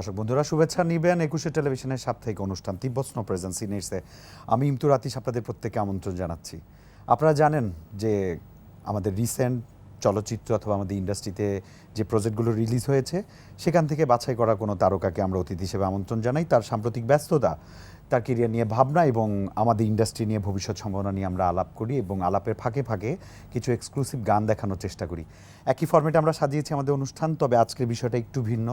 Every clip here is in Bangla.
দর্শক বন্ধুরা, শুভেচ্ছা নিবেন একুশে টেলিভিশনের সাপ্তাহিক অনুষ্ঠান তিব্বত স্নো প্রেজেন্স আমি ইমতুর আতিশ আপনাদের প্রত্যেককে আমন্ত্রণ জানাচ্ছি। আপনারা জানেন যে আমাদের রিসেন্ট চলচ্চিত্র অথবা আমাদের ইন্ডাস্ট্রিতে যে প্রজেক্টগুলো রিলিজ হয়েছে, সেখান থেকে বাছাই করা কোনো তারকাকে আমরা অতিথি হিসেবে আমন্ত্রণ জানাই। তার সাম্প্রতিক ব্যস্ততা, তার কেরিয়ার নিয়ে ভাবনা এবং আমাদের ইন্ডাস্ট্রি নিয়ে ভবিষ্যৎ সম্ভাবনা নিয়ে আমরা আলাপ করি এবং আলাপের ফাঁকে ফাঁকে কিছু এক্সক্লুসিভ গান দেখানোর চেষ্টা করি। একই ফর্মেটে আমরা সাজিয়েছি আমাদের অনুষ্ঠান, তবে আজকের বিষয়টা একটু ভিন্ন।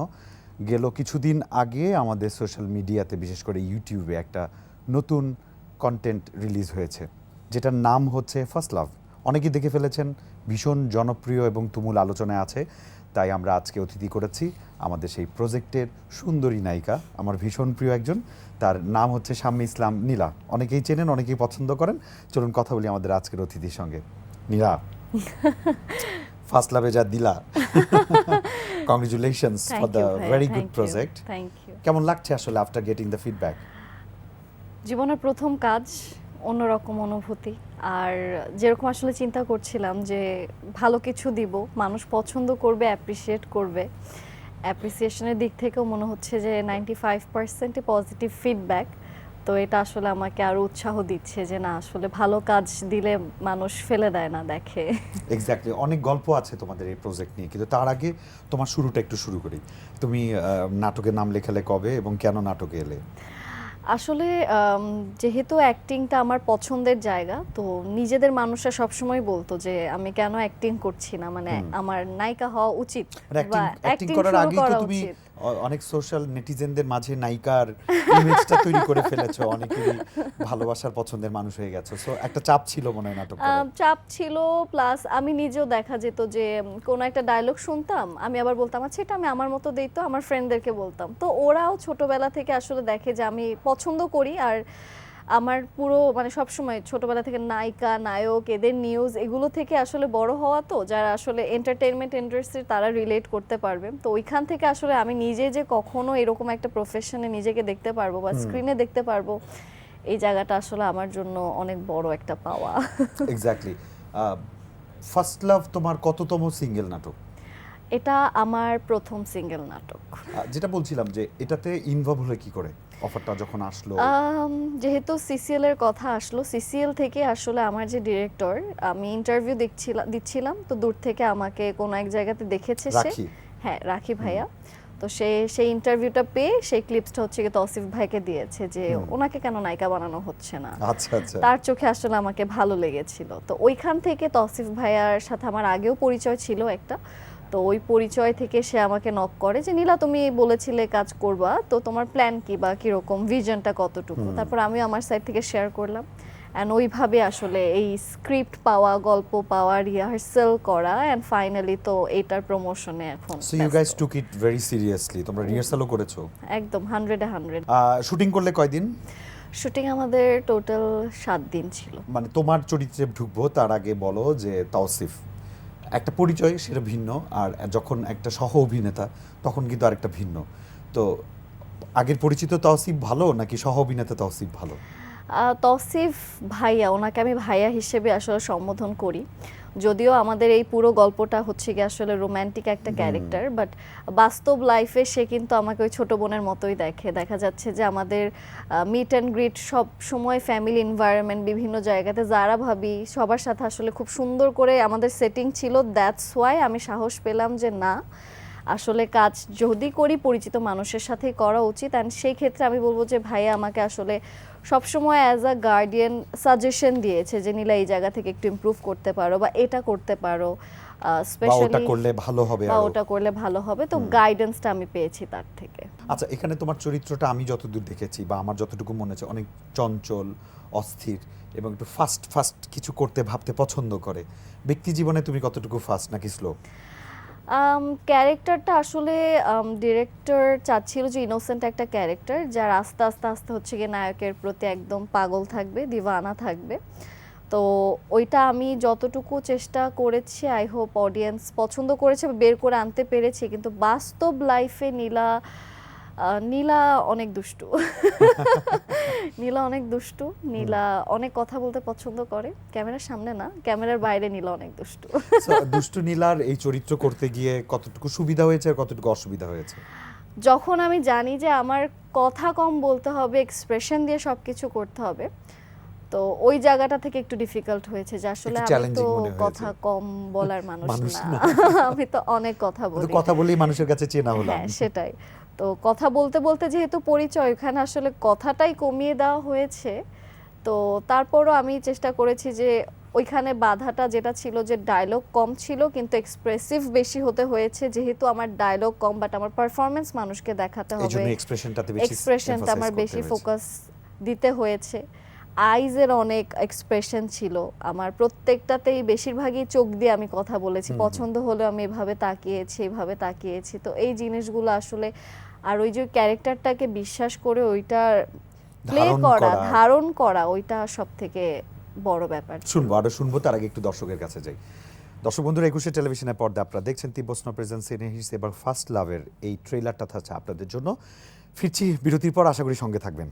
গেল কিছুদিন আগে আমাদের সোশ্যাল মিডিয়াতে বিশেষ করে ইউটিউবে একটা নতুন কন্টেন্ট রিলিজ হয়েছে যেটার নাম হচ্ছে ফার্স্ট লাভ অনেকেই দেখে ফেলেছেন ভীষণ জনপ্রিয় এবং তুমুল আলোচনায় আছে। তাই আমরা আজকে অতিথি করেছি আমাদের সেই প্রজেক্টের সুন্দরী নায়িকা আমার ভীষণ প্রিয় একজন। তার নাম হচ্ছে শাম্মী ইসলাম নীলা। অনেকেই চেনেন অনেকেই পছন্দ করেন। চলুন কথা বলি আমাদের আজকের অতিথির সঙ্গে। নীলা ফার্স্ট লাভে যা দিলা। Congratulations for the very thank good you, project Thank you. কেমন লাগছে আসলে আফটার গেটিং দ্য ফিডব্যাক জীবনের প্রথম কাজ অন্যরকম অনুভূতি। আর যেরকম আসলে চিন্তা করছিলাম যে ভালো কিছু দিব মানুষ পছন্দ করবে অ্যাপ্রিসিয়েট করবে। অ্যাপ্রিসিয়েশনের দিক থেকেও মনে হচ্ছে যে নাইনটি ফাইভ পার্সেন্টই পজিটিভ ফিডব্যাক তো এটা আসলে আমাকে আরও উৎসাহ দিচ্ছে যে না আসলে ভালো কাজ দিলে মানুষ ফেলে দেয় না দেখে। এক্স্যাক্টলি অনেক গল্প আছে তোমাদের এই প্রজেক্ট নিয়ে কিন্তু তার আগে তোমার শুরুটা একটু শুরু করি। তুমি নাটকের নাম লেখালে কবে এবং কেন নাটকে এলে? আসলে যেহেতু অ্যাক্টিংটা আমার পছন্দের জায়গা তো নিজেদের মানুষরা সবসময় বলতো যে আমি কেন অ্যাক্টিং করছি না? মানে আমার নায়িকা হওয়া উচিত মানে বা অ্যাক্টিং করার শুরু আগেই তো করা তুমি অনেক সোশ্যাল নেটিজেনদের মাঝে নায়িকার ইমেজটা তৈরি করে ফেলেছো। অনেকেরই ভালোবাসার পছন্দের মানুষ হয়ে গেছো। সো একটা চাপ ছিল মনে হয় নাটক চাপ ছিল প্লাস আমি নিজেও দেখা যেত যে কোনো একটা ডায়লগ শুনতাম, আমি আবার বলতাম আচ্ছা এটা আমি আমার মতো দেই তো, আমার ফ্রেন্ডদেরকে বলতাম। তো ওরাও ছোটবেলা থেকে আসলে দেখে যে, আমি পছন্দ করি, আর আমার পুরো মানে সবসময় ছোটবেলা থেকে নায়িকা নায়ক এদের নিউজ এগুলো থেকে আসলে বড় হওয়া তো যারা আসলে এন্টারটেইনমেন্ট ইন্ডাস্ট্রি তারা রিলেট করতে পারবে। তো ওইখান থেকে আসলে আমি নিজে যে কখনো এরকম একটা প্রফেশনে নিজেকে দেখতে পারব বা স্ক্রিনে দেখতে পারব এই জায়গাটা আসলে আমার জন্য অনেক বড় একটা পাওয়া। এক্স্যাক্টলি ফার্স্ট লাভ তোমার কততম সিঙ্গেল নাটক? এটা আমার প্রথম সিঙ্গেল নাটক। যেটা বলছিলাম যে এটাতে ইনভলভ হলে কি করে? অফারটা যখন আসলো? যেহেতু সিসিএল এর কথা আসলো সিসিএল থেকে আসলে আমার যে ডিরেক্টর আমি ইন্টারভিউ দেখছিলাম দিচ্ছিলাম তো দূর থেকে আমাকে কোনো এক জায়গাতে দেখেছে সে। হ্যাঁ রাখি ভাইয়া। তো সে সেই ইন্টারভিউটা পেয়ে সেই ক্লিপসটা হচ্ছে কি তৌসিফ ভাইকে দিয়েছে যে ওনাকে কেন নায়িকা বানানো হচ্ছে না? আচ্ছা আচ্ছা। তার চোখে আসলে আমাকে ভালো লেগেছিল। তো ওইখান থেকে তৌসিফ ভাইয়ার সাথে আমার আগেও পরিচয় ছিল একটা। তো ওই পরিচয় থেকে সে আমাকে নক করে যে নীলা তুমি বলেছিলে কাজ করবা তো তোমার প্ল্যান কি বা কীরকম ভিশনটা কতটুকু? তারপর আমি আমার সাইড থেকে শেয়ার করলাম। অ্যান্ড ওইভাবে আসলে এই স্ক্রিপ্ট পাওয়া গল্প পাওয়া রিহার্সাল করা অ্যান্ড ফাইনালি তো এটার প্রমোশনে এখন so you guys took it very seriously তোমরা রিহার্সালও করেছ? একদম হান্ড্রেডে হান্ড্রেড শুটিং করলে কয়দিন শুটিং আমাদের টোটাল সাত দিন ছিল। মানে তোমার চরিত্রে ঢুকবো তার আগে বলো যে তাওসিফ। একটা পরিচয়, সেটা ভিন্ন। আর যখন একটা সহ অভিনেতা, তখন কিন্তু আরেকটা ভিন্ন। তো আগের পরিচিত তহসিব ভালো নাকি সহ অভিনেতা তহসিব ভালো? তৌসিফ ভাইয়া ওনাকে আমি ভাইয়া হিসেবে আসলে সম্বোধন করি। যদিও আমাদের এই পুরো গল্পটা হচ্ছে কি আসলে রোম্যান্টিক একটা ক্যারেক্টার বাট বাস্তব লাইফে সে কিন্তু আমাকে ওই ছোট বোনের মতোই দেখে। দেখা যাচ্ছে যে আমাদের মিট অ্যান্ড গ্রিট সব সময় ফ্যামিলি এনভায়রনমেন্ট বিভিন্ন জায়গাতে যারা ভাবি সবার সাথে আসলে খুব সুন্দর করে আমাদের সেটিং ছিল দ্যাটস ওয়াই আমি সাহস পেলাম যে না আসলে কাজ যদি করি পরিচিত মানুষের সাথেই করা উচিত। অ্যান্ড সেই ক্ষেত্রে আমি বলব যে ভাইয়া আমাকে আসলে সবসময় অ্যাজ আ গার্ডিয়ান সাজেশন দিয়েছে যে নীলা এই জায়গা থেকে একটু ইমপ্রুভ করতে পারো বা এটা করতে পারো। স্পেশালি করলে ভালো হবে বা ওটা করলে ভালো হবে। তো গাইডেন্সটা আমি পেয়েছি তার থেকে। আচ্ছা এখানে তোমার চরিত্রটা আমি যতদূর দেখেছি বা আমার যতটুকু মনে হচ্ছে অনেক চঞ্চল অস্থির এবং একটু ফাস্ট ফাস্ট কিছু করতে ভাবতে পছন্দ করে। ব্যক্তি জীবনে তুমি কতটুকু ফাস্ট নাকি স্লো ক্যারেক্টারটা আসলে ডিরেক্টর চাচ্ছিল যে ইনোসেন্ট একটা ক্যারেক্টার, যার আস্তে আস্তে আস্তে হচ্ছে গিয়ে নায়কের প্রতি একদম পাগল থাকবে, দিবানা থাকবে। তো ওইটা আমি যতটুকু চেষ্টা করেছি আই হোপ অডিয়েন্স পছন্দ করেছে বের করে আনতে পেরেছি, কিন্তু বাস্তব লাইফে নীলা নীলা অনেক দুষ্টু। নীলা অনেক দুষ্টু। নীলা অনেক কথা বলতে পছন্দ করে। ক্যামেরার সামনে না ক্যামেরার বাইরে নীলা অনেক দুষ্টু। দুষ্টু নীলার এই চরিত্র করতে গিয়ে কতটুকু সুবিধা হয়েছে আর কতটুকু অসুবিধা হয়েছে? যখন আমি জানি যে আমার কথা কম বলতে হবে এক্সপ্রেশন দিয়ে সবকিছু করতে হবে তো ওই জায়গাটা থেকে একটু ডিফিকাল্ট হয়েছে যে আসলে আমি তো কথা কম বলার মানুষ না। আমি তো অনেক কথা বলি। কথা বলেই মানুষের কাছে চেনা হলাম। হ্যাঁ সেটাই। তো কথা বলতে বলতে যেহেতু পরিচয় ওখানে আসলে কথাটাই কমিয়ে দেওয়া হয়েছে। তো তারপরও আমি চেষ্টা করেছি যে ওইখানে বাধাটা যেটা ছিল যে ডায়লগ কম ছিল কিন্তু এক্সপ্রেসিভ বেশি হতে হয়েছে। যেহেতু আমার ডায়লগ কম বাট আমার পারফরমেন্স মানুষকে দেখাতে হবে। এক্সপ্রেশনটা আমার বেশি ফোকাস দিতে হয়েছে। আইজের অনেক এক্সপ্রেশন ছিল। আমার প্রত্যেকটাতেই বেশিরভাগই চোখ দিয়ে আমি কথা বলেছি। পছন্দ হলে আমি এভাবে তাকিয়েছি এভাবে তাকিয়েছি। তো এই জিনিসগুলো আসলে আর ওই যে ক্যারেক্টারটাকে বিশ্বাস করে ওইটা প্লে করা। ধারণ করা ওইটা সব থেকে বড় ব্যাপার। শুনব আরও শুনব তার আগে একটু দর্শকের কাছে যাই দর্শক বন্ধুরা একুশে টেলিভিশনে পর্দা আপনারা দেখছেন তিব্বস্ন প্রেজেন্স সিনেহিস এবং ফার্স্ট লাভের এই ট্রেলারটা থাকছে আপনাদের জন্য ফিরছি বিরতির পর আশা করি সঙ্গে থাকবেন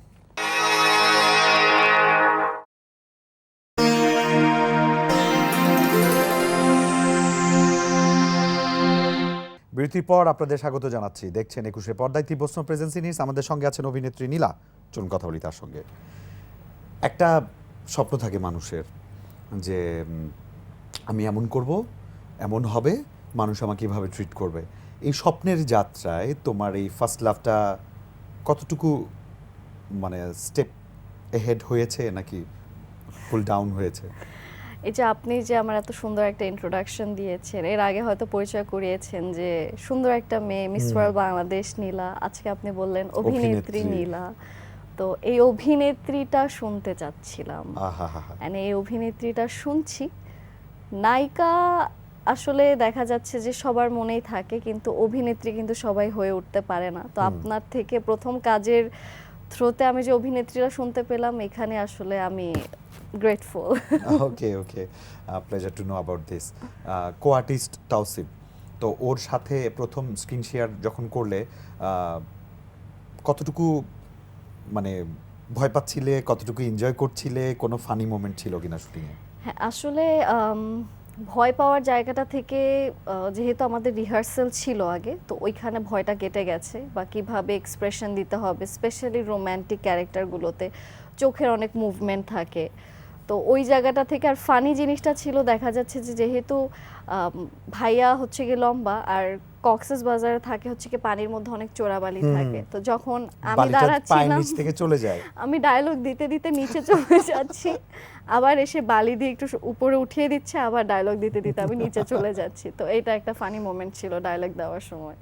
বিরতির পর আপনাদের স্বাগত জানাচ্ছি। দেখছেন একুশে পর্দায় তিব্বস্ন প্রেজেন্সি নিউজ। আমাদের সঙ্গে আছেন অভিনেত্রী নীলা। চলুন কথা বলি তার সঙ্গে। একটা স্বপ্ন থাকে মানুষের যে আমি এমন করব, এমন হবে, মানুষ আমাকে এভাবে ট্রিট করবে। এই স্বপ্নের যাত্রায় তোমার এই ফার্স্ট লাভটা কতটুকু মানে স্টেপ হেড হয়েছে নাকি ফুল ডাউন হয়েছে? এই যে আপনি যে আমার এত সুন্দর একটা ইন্ট্রোডাকশন দিয়েছেন এর আগে হয়তো পরিচয় করিয়েছেন যে সুন্দর একটা মেয়ে মিস ওয়ার্ল্ড বাংলাদেশ নীলা আজকে আপনি বললেন অভিনেত্রী। নীলা। তো এই অভিনেত্রীটা শুনতে চাচ্ছিলাম। মানে এই অভিনেত্রীটা শুনছি। নায়িকা আসলে দেখা যাচ্ছে যে সবার মনেই থাকে কিন্তু অভিনেত্রী কিন্তু সবাই হয়ে উঠতে পারে না। তো আপনার থেকে প্রথম কাজের থ্রোতে আমি যে অভিনেত্রীরা শুনতে পেলাম এখানে আসলে আমি grateful okay okay pleasure to know about this co artist Taosib তো ওর সাথে প্রথম স্ক্রিন শেয়ার যখন করলে কতটুকু মানে ভয় পাচ্ছিলে কতটুকু এনজয় করছিলে? কোনো ফানি মোমেন্ট ছিল কিনা শুটিংয়ে হ্যাঁ আসলে আম, ভয় পাওয়ার জায়গাটা থেকে যেহেতু আমাদের রিহার্সেল ছিল আগে, তো ওইখানে ভয়টা কেটে গেছে বা কীভাবে এক্সপ্রেশন দিতে হবে স্পেশালি রোম্যান্টিক ক্যারেক্টারগুলোতে চোখের অনেক মুভমেন্ট থাকে। তো ওই জায়গাটা থেকে আর ফানি জিনিসটা ছিল দেখা যাচ্ছে যে যেহেতু ভাইয়া হচ্ছে গিয়ে লম্বা আর কক্সেস বাজারে থাকে হচ্ছে কি পানির মধ্যে অনেক চোরাবালি থাকে। তো যখন আমি দাঁড়াচ্ছিলাম থেকে চলে যায়। আমি ডায়লগ দিতে দিতে নিচে চলে যাচ্ছি। আবার এসে বালি দিয়ে একটু উপরে উঠিয়ে দিচ্ছে আবার ডায়লগ দিতে দিতে আমি নিচে চলে যাচ্ছি। তো এটা একটা ফানি মোমেন্ট ছিল ডায়লগ দেওয়ার সময়।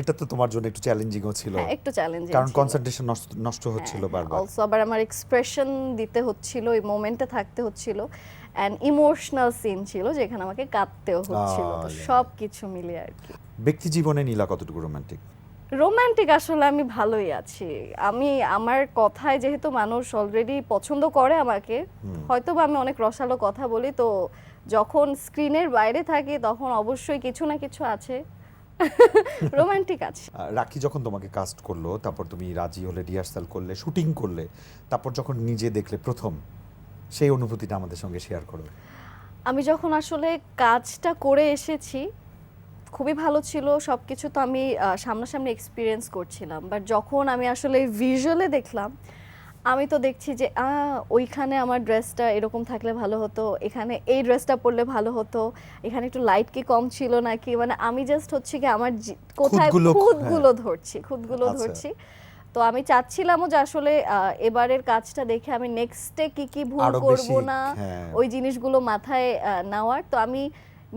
এটা তো তোমার জন্য একটু চ্যালেঞ্জিংও ছিল। হ্যাঁ একটু চ্যালেঞ্জিং কারণ কনসেন্ট্রেশন নষ্ট হচ্ছিল বারবার। অলসো আবার আমার এক্সপ্রেশন দিতে হচ্ছিল ওই মোমেন্টে থাকতে হচ্ছিল অ্যান্ড ইমোশনাল সিন ছিল যেখানে আমাকে কাঁদতেও হচ্ছিল। তো সব কিছু মিলে আর কি। ব্যক্তি জীবনে নীলা কতটুকু রোমান্টিক রোমান্টিক আসলে আমি ভালোই আছি। আমি আমার কথায় যেহেতু মানুষ অলরেডি পছন্দ করে আমাকে হয়তো বা আমি অনেক রসালো কথা বলি তো যখন স্ক্রিনের বাইরে থাকি তখন অবশ্যই কিছু না কিছু আছে। রোমান্টিক আছে। রাখি যখন তোমাকে কাস্ট করল তারপর তুমি রাজি হলে রিহার্সাল করলে শুটিং করলে তারপর যখন নিজে দেখলে প্রথম সেই অনুভূতিটা আমাদের সঙ্গে শেয়ার করো। আমি যখন আসলে কাজটা করে এসেছি খুবই ভালো ছিল সব কিছু তো আমি সামনাসামনি এক্সপিরিয়েন্স করছিলাম। বাট যখন আমি আসলে ভিজুয়ালে দেখলাম আমি তো দেখছি যে আহ, ওইখানে আমার ড্রেসটা এরকম থাকলে ভালো হতো এখানে এই ড্রেসটা পরলে ভালো হতো এখানে একটু লাইট কি কম ছিল নাকি মানে আমি জাস্ট হচ্ছে কি আমার কোথায় খুঁতগুলো, হ্যাঁ। ধরছি খুঁতগুলো আচ্ছা। ধরছি তো আমি চাচ্ছিলামও যে আসলে আহ, এবারের কাজটা দেখে আমি নেক্সটে কি কি ভুল করব না হ্যাঁ। ওই জিনিসগুলো মাথায় নেওয়ার তো আমি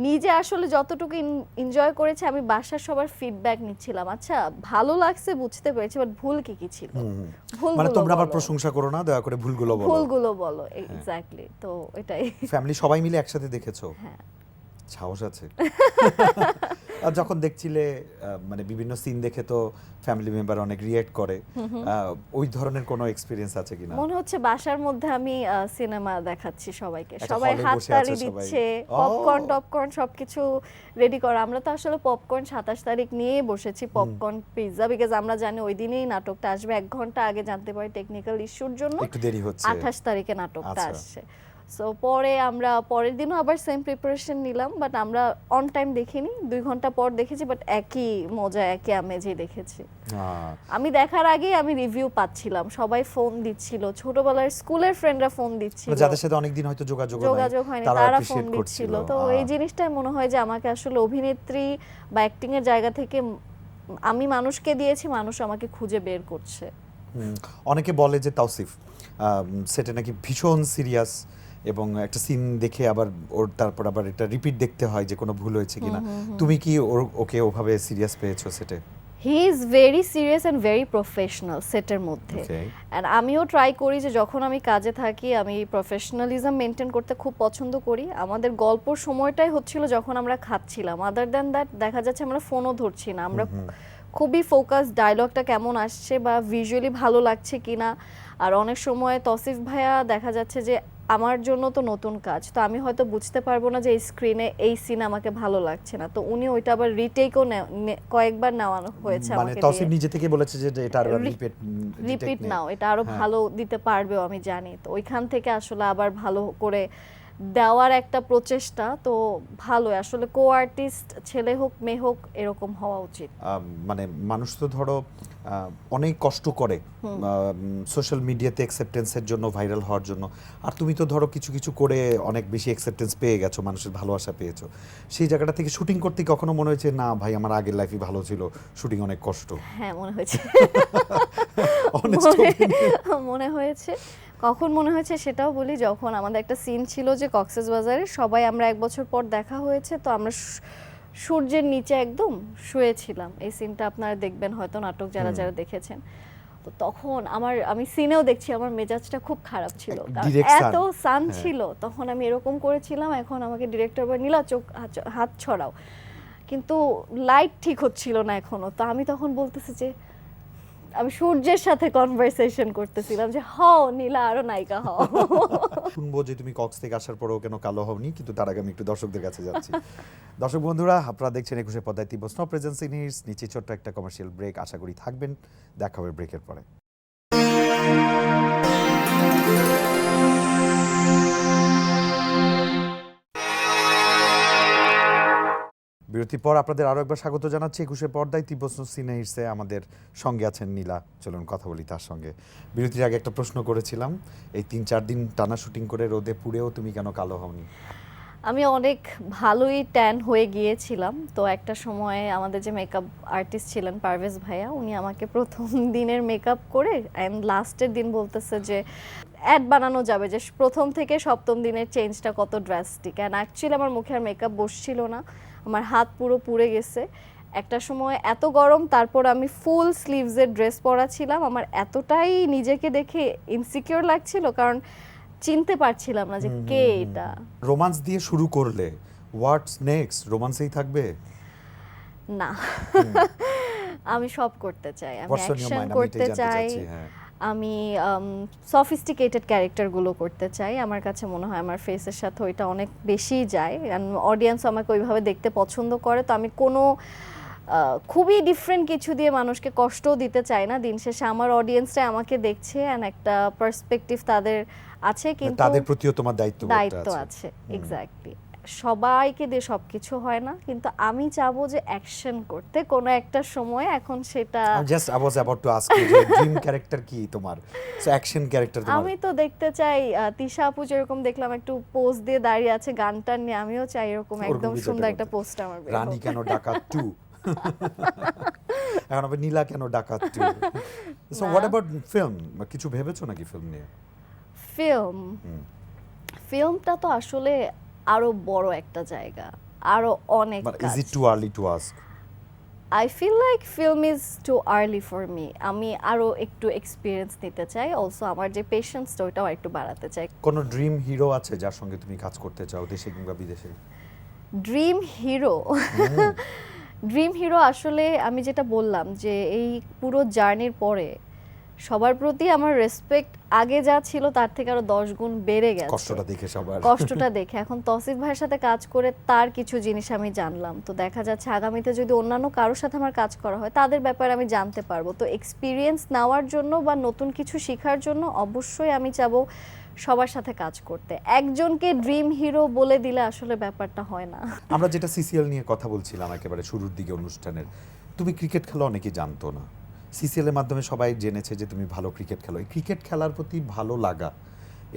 নিজে আসলে যতটুকু এনজয় করেছে আমি বাসার সবার ফিডব্যাক নিচ্ছিলাম। আচ্ছা ভালো লাগছে বুঝতে পেরেছি বাট ভুল কি কি ছিল? ভুলগুলো মানে তোমরা আবার প্রশংসা করো না দয়া করে ভুলগুলো বলো। ভুলগুলো বলো এক্স্যাক্টলি তো এটাই। ফ্যামিলি সবাই মিলে একসাথে দেখেছ? হ্যাঁ। সাহস আছে। আর যখন দেখছিলে মানে বিভিন্ন সিন দেখে তো ফ্যামিলি মেম্বার অনেক রিয়েক্ট করে ওই ধরনের কোনো এক্সপিরিয়েন্স আছে কিনা? মনে হচ্ছে বাসার মধ্যে আমি সিনেমা দেখাচ্ছি সবাইকে। সবাই হলে বসে হাততালি দিচ্ছে। পপকর্ন টপকর্ন সবকিছু রেডি করা। আমরা তো আসলে পপকর্ন সাতাশ তারিখ নিয়ে বসেছি পপকর্ন পিৎজা বিকজ আমরা জানি ওই দিনেই নাটকটা আসবে। এক ঘণ্টা আগে জানতে পারি টেকনিক্যাল ইস্যুর জন্য একটু দেরি হচ্ছে। আঠাশ তারিখে নাটকটা আচ্ছা। আসছে। সো পরে আমরা পরের দিনও আবার সেম প্রিপারেশন নিলাম বাট আমরা অন টাইম দেখিনি। দুই ঘণ্টা পর দেখেছি বাট একই মজা একই আমেজে দেখেছি। আহ, আমি দেখার আগেই আমি রিভিউ পাচ্ছিলাম। সবাই ফোন দিচ্ছিল। ছোটবেলার স্কুলের ফ্রেন্ডরা ফোন দিচ্ছিল। মানে যাদের সাথে অনেকদিন হয়তো যোগাযোগ যোগাযোগ হয়নি তারা ফোন দিচ্ছিল। তো এই জিনিসটাই মনে হয় যে আমাকে আসলে অভিনেত্রী বা অ্যাক্টিং এর জায়গা থেকে আমি মানুষকে দিয়েছি মানুষ আমাকে খুঁজে বের করছে। অনেকে বলে যে তাওসিফ সেটা নাকি ভীষণ সিরিয়াস এবং একটা সিন দেখে আবার ওর তারপর আবার এটা রিপিট দেখতে হয় যে কোনো ভুল হয়েছে কিনা। তুমি কি ওর ওকে ওভাবে সিরিয়াস পেয়েছ সেটে he is very serious and very professional সেটের মধ্যে. অ্যান্ড আমিও ট্রাই করি যে যখন আমি কাজে থাকি আমি প্রফেশনালিজম মেনটেন করতে খুব পছন্দ করি। আমাদের গল্পর সময়টাই হচ্ছিল যখন আমরা খাচ্ছিলাম। আদার দ্যান দ্যাট দেখা যাচ্ছে আমরা ফোনও ধরছি না। আমরা খুবই ফোকাস ডায়লগটা কেমন আসছে বা ভিজুয়ালি ভালো লাগছে কিনা। আর অনেক সময় তসিফ ভাইয়া দেখা যাচ্ছে যে আমার জন্য তো নতুন কাজ তো আমি হয়তো বুঝতে পারব না যে এই স্ক্রিনে এই সিন আমাকে ভালো লাগছে না তো উনি ওইটা আবার রিটেকও কয়েকবার নেওয়া হয়েছে মানে দিয়ে। নিজে থেকে বলেছে যে এটা আর রিপিট রিপিট নাও এটা আরও হ্যাঁ। ভালো দিতে পারবেও আমি জানি তো ওইখান থেকে আসলে আবার ভালো করে দেওয়ার একটা প্রচেষ্টা তো ভালো আসলে কো আর্টিস্ট ছেলে হোক মেয়ে হোক এরকম হওয়া উচিত। মানে মানুষ তো ধরো অনেক কষ্ট করে সোশ্যাল মিডিয়াতে অ্যাকসেপ্টেন্সের জন্য ভাইরাল হওয়ার জন্য। আর তুমি তো ধরো কিছু কিছু করে অনেক বেশি অ্যাকসেপ্টেন্স পেয়ে গেছো মানুষের ভালোবাসা পেয়েছ। সেই জায়গাটা থেকে শুটিং করতে কখনো মনে হয়েছে না ভাই আমার আগের লাইফই ভালো ছিল শুটিং অনেক কষ্ট হ্যাঁ মনে হয়েছে। মনে- মনে হয়েছে। কখন মনে হয়েছে সেটাও বলি যখন আমাদের একটা সিন ছিল যে কক্সেস বাজারে সবাই আমরা এক বছর পর দেখা হয়েছে তো আমরা সূর্যের নিচে একদম শুয়েছিলাম। এই সিনটা আপনারা দেখবেন হয়তো নাটক যারা যারা দেখেছেন। তো তখন আমার আমি সিনেও দেখছি আমার মেজাজটা খুব খারাপ ছিল। এত সান হ্যাঁ। ছিল তখন আমি এরকম করেছিলাম এখন আমাকে ডিরেক্টর বলে নীলা চোখ হাত ছড়াও। কিন্তু লাইট ঠিক হচ্ছিল না এখনও। তো আমি তখন বলতেছি যে আমি সূর্যের সাথে কনভারসেশন করতেছিলাম যে, হও, নীলা, আরও নায়িকা হও। শুনব যে তুমি কক্স থেকে আসার পরেও কেন কালো হওনি, কিন্তু তার আগে আমি একটু দর্শকদের কাছে যাচ্ছি। দর্শক বন্ধুরা, আপনারা দেখছেন একুশে পদ্মায় তীব্র স্নো প্রেজেন্সি ইনিস নিচে ছোট্ট একটা কমার্শিয়াল ব্রেক আশা করি থাকবেন। দেখা হবে ব্রেকের পরে। বিরতির পর আপনাদের আরও একবার স্বাগত জানাচ্ছি একুশে পর্দায় তিব্বস্ন সিনেহিসে আমাদের সঙ্গে আছেন নীলা। চলুন কথা বলি তার সঙ্গে। বিরতির আগে একটা প্রশ্ন করেছিলাম। এই তিন চার দিন টানা শুটিং করে রোদে পুড়েও তুমি কেন কালো হওনি? আমি অনেক ভালোই ট্যান হয়ে গিয়েছিলাম। তো একটা সময়ে আমাদের যে মেকআপ আর্টিস্ট ছিলেন পারভেজ ভাইয়া, উনি আমাকে প্রথম দিনের মেকআপ করে অ্যান্ড লাস্টের দিন বলতেছে যে অ্যাড বানানো যাবে যে প্রথম থেকে সপ্তম দিনের চেঞ্জটা কত ড্রাস্টিক অ্যান্ড অ্যাকচুয়ালি আমার মুখে আর মেকআপ বসছিল না। আমার হাত পুরো পুড়ে গেছে। একটা সময় এত গরম তারপর আমি ফুল স্লিভসের ড্রেস পরা ছিলাম আমার এতটাই নিজেকে দেখে ইনসিকিউর লাগছিল কারণ চিনতে পারছিলাম না যে কে এটা। রোমান্স দিয়ে শুরু করলে হোয়াটস নেক্সট রোমান্সেই থাকবে? না। আমি সব করতে চাই। আমি অ্যাকশন করতে চাই। আমি সফিস্টিকেটেড ক্যারেক্টারগুলো করতে চাই। আমার কাছে মনে হয় আমার ফেসের সাথে ওইটা অনেক বেশি যায়। অডিয়েন্স আমাকে ওইভাবে দেখতে পছন্দ করে। তো আমি কোনো খুবই ডিফারেন্ট কিছু দিয়ে মানুষকে কষ্টও দিতে চাই না। দিন শেষে আমার অডিয়েন্সরা আমাকে দেখছে অ্যান্ড একটা পার্সপেক্টিভ তাদের আছে কিন্তু তাদের প্রতিও তোমার দায়িত্ব দায়িত্ব আছে। এক্স্যাক্টলি সবাইকে দিয়ে সবকিছু হয় না কিন্তু আমি চাবো যে অ্যাকশন করতে। কোনো একটা সময় এখন সেটা just I was about to ask you dream character কি তোমার? সো অ্যাকশন ক্যারেক্টার তোমার? আমি তো দেখতে চাই তিশা আপু যেরকম দেখলাম একটু পোজ দিয়ে দাঁড়িয়ে আছে গানটা নিয়ে আমিও চাই এরকম একদম সুন্দর একটা। পোস্ট আমার রানী কেন ডাকাত টু? এখন আবার নীলা কেন ডাকাত two? So what about film কিছু ভেবেছো নাকি ফিল্ম নিয়ে? ফিল্ম। ফিল্মটা তো আসলে আরও বড় একটা জায়গা আরও অনেক is it too early to ask I feel like film is too early for me আমি আরও একটু এক্সপিরিয়েন্স নিতে চাই। অলসো আমার যে পেশেন্সটা ওইটাও একটু বাড়াতে চাই। কোনো ড্রিম হিরো আছে যার সঙ্গে তুমি কাজ করতে চাও দেশে কিংবা বিদেশে? ড্রিম হিরো ড্রিম হিরো আসলে আমি যেটা বললাম যে এই পুরো জার্নির পরে সবার প্রতি আমার রেসপেক্ট আগে যা ছিল তার থেকে আরও দশ গুণ বেড়ে গেছে। কষ্টটা দেখে সবার। কষ্টটা দেখে। এখন তসিফ ভাইয়ের সাথে কাজ করে তার কিছু জিনিস আমি জানলাম। তো দেখা যাচ্ছে আগামীতে যদি অন্যান্য কারোর সাথে আমার কাজ করা হয় তাদের ব্যাপারে আমি জানতে পারব। তো এক্সপিরিয়েন্স নেওয়ার জন্য বা নতুন কিছু শেখার জন্য অবশ্যই আমি চাবো সবার সাথে কাজ করতে। একজনকে ড্রিম হিরো বলে দিলে আসলে ব্যাপারটা হয় না। আমরা যেটা সিসিএল নিয়ে কথা বলছিলাম একেবারে শুরুর দিকে অনুষ্ঠানের তুমি ক্রিকেট খেলা অনেকে জানতো না। সিসিএল এর মাধ্যমে সবাই জেনেছে যে তুমি ভালো ক্রিকেট খেলো। এই ক্রিকেট খেলার প্রতি ভালো লাগা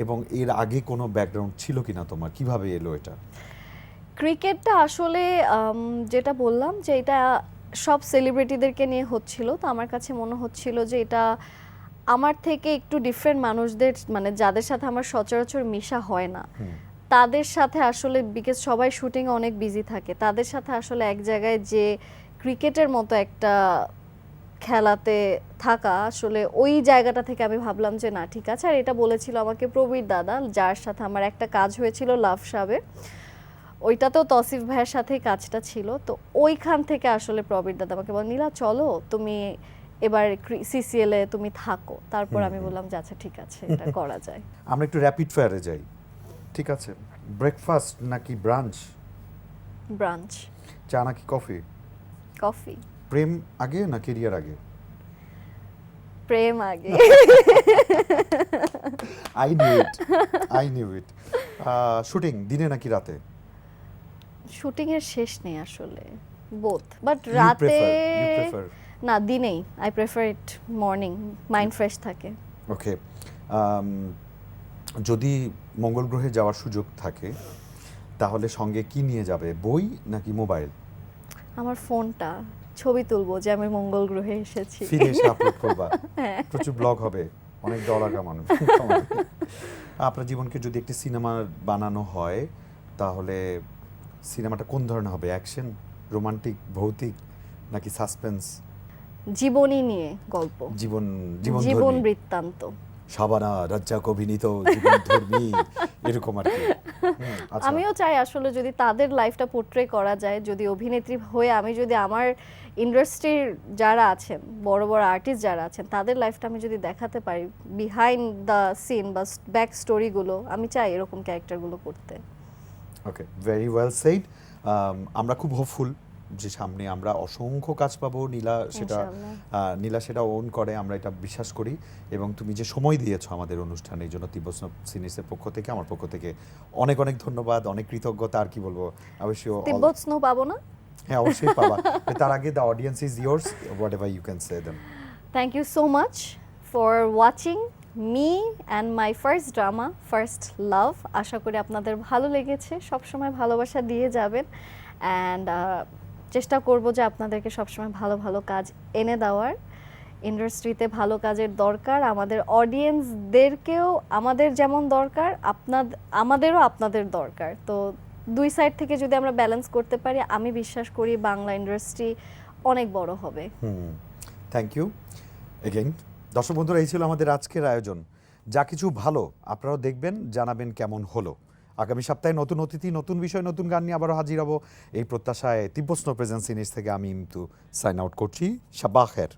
এবং এর আগে কোনো ব্যাকগ্রাউন্ড ছিল কিনা তোমার? কীভাবে এলো এটা? ক্রিকেটটা আসলে যেটা বললাম যে এটা সব সেলিব্রিটিদেরকে নিয়ে হচ্ছিল। তো আমার কাছে মনে হচ্ছিল যে এটা আমার থেকে একটু ডিফারেন্ট মানুষদের মানে যাদের সাথে আমার সচরাচর মিশা হয় না। তাদের সাথে আসলে বিকজ সবাই শুটিং অনেক বিজি থাকে তাদের সাথে আসলে এক জায়গায় যে ক্রিকেটের মতো একটা খেলাতে থাকা আসলে ওই জায়গাটা থেকে আমি ভাবলাম যে না ঠিক আছে। আর এটা বলেছিল আমাকে প্রবীর দাদা যার সাথে আমার একটা কাজ হয়েছিল লাভ সাবে। তো তসিফ ভাইয়ের সাথেই কাজটা ছিল। তো ওইখান থেকে আসলে প্রবীর দাদা আমাকে বল নীলা চলো তুমি এবার সিসিএল এ তুমি থাকো। তারপর আমি বললাম যে আচ্ছা ঠিক আছে এটা করা যায়। আমরা একটু র্যাপিড ফায়ারে যাই। ঠিক আছে? ব্রেকফাস্ট নাকি ব্রাঞ্চ ব্রাঞ্চ চা নাকি কফি কফি প্রেম আগে না কেরিয়ার আগে? প্রেম আগে। I knew it I knew it shooting দিনে নাকি রাতে? শুটিং এর শেষ নেই আসলে। বোথ বাট রাতে. না দিনেই। I prefer it morning mind fresh থাকে। ওকে Um, যদি মঙ্গল গ্রহে যাওয়ার সুযোগ থাকে তাহলে সঙ্গে কি নিয়ে যাবে? বই নাকি মোবাইল? আমার ফোনটা। ছবি তুলবো যে আমি মঙ্গল গ্রহে এসেছি। ফিরে এসে আপলোড করবা। হ্যাঁ। প্রচুর ব্লগ হবে। অনেক ডলার কামানো। আপনার জীবনকে যদি একটি সিনেমা বানানো হয় তাহলে সিনেমাটা কোন ধরনের হবে? অ্যাকশন রোমান্টিক ভৌতিক নাকি সাসপেন্স জীবনী নিয়ে গল্প? জীবন জীবন জীবন বৃত্তান্ত। সাবানা রাজ্জাক অভিনীত জীবন ধর্মী এরকম আর কি। আচ্ছা। আমিও চাই আসলে যদি তাদের লাইফটা পোর্ট্রে করা যায় যদি অভিনেত্রী হয়ে আমি যদি আমার ইন্ডাস্ট্রির যারা আছেন বড় বড় আর্টিস্ট যারা আছেন তাদের লাইফটা আমি যদি দেখাতে পারি বিহাইন্ড দ্য সিন বা ব্যাক স্টোরিগুলো আমি চাই এরকম ক্যারেক্টারগুলো করতে। Okay very well said Um, আমরা খুব হোপফুল যে সামনে আমরা অসংখ্য কাজ পাবো নীলা সেটা নীলা সেটা ওন করে আমরা এটা বিশ্বাস করি। এবং তুমি যে সময় দিয়েছ আমাদের অনুষ্ঠানে এই জন্য তিব্বস্ন সিনিসের পক্ষ থেকে আমার পক্ষ থেকে অনেক অনেক ধন্যবাদ অনেক কৃতজ্ঞতা আর কি বলব অবশ্যই all- তিব্বত স্নো পাবো না? হ্যাঁ অবশ্যই পাবা। তার আগে the audience is yours whatever you can say them thank you so much for watching me and my first drama first love আশা করি আপনাদের ভালো লেগেছে সবসময় ভালোবাসা দিয়ে যাবেন। অ্যান্ড চেষ্টা করব যে আপনাদেরকে সবসময় ভালো ভালো কাজ এনে দেওয়ার। ইন্ডাস্ট্রিতে ভালো কাজের দরকার। আমাদের অডিয়েন্সদেরকেও আমাদের যেমন দরকার আপনাদের আমাদেরও আপনাদের দরকার। তো দুই সাইড থেকে যদি আমরা ব্যালেন্স করতে পারি, আমি বিশ্বাস করি বাংলা ইন্ডাস্ট্রি অনেক বড় হবে। থ্যাংক ইউ এগেইন দর্শক বন্ধুরা, এই ছিল আমাদের আজকের আয়োজন। যা কিছু ভালো, আপনারাও দেখবেন, জানাবেন কেমন হলো। আগামী সপ্তাহে নতুন অতিথি, নতুন বিষয়, নতুন গান নিয়ে আবারও হাজির হব। এই প্রত্যাশায় তিব্বস্ন প্রেজেন্স নিজ থেকে আমি কিন্তু সাইন আউট করছি। শাবাখের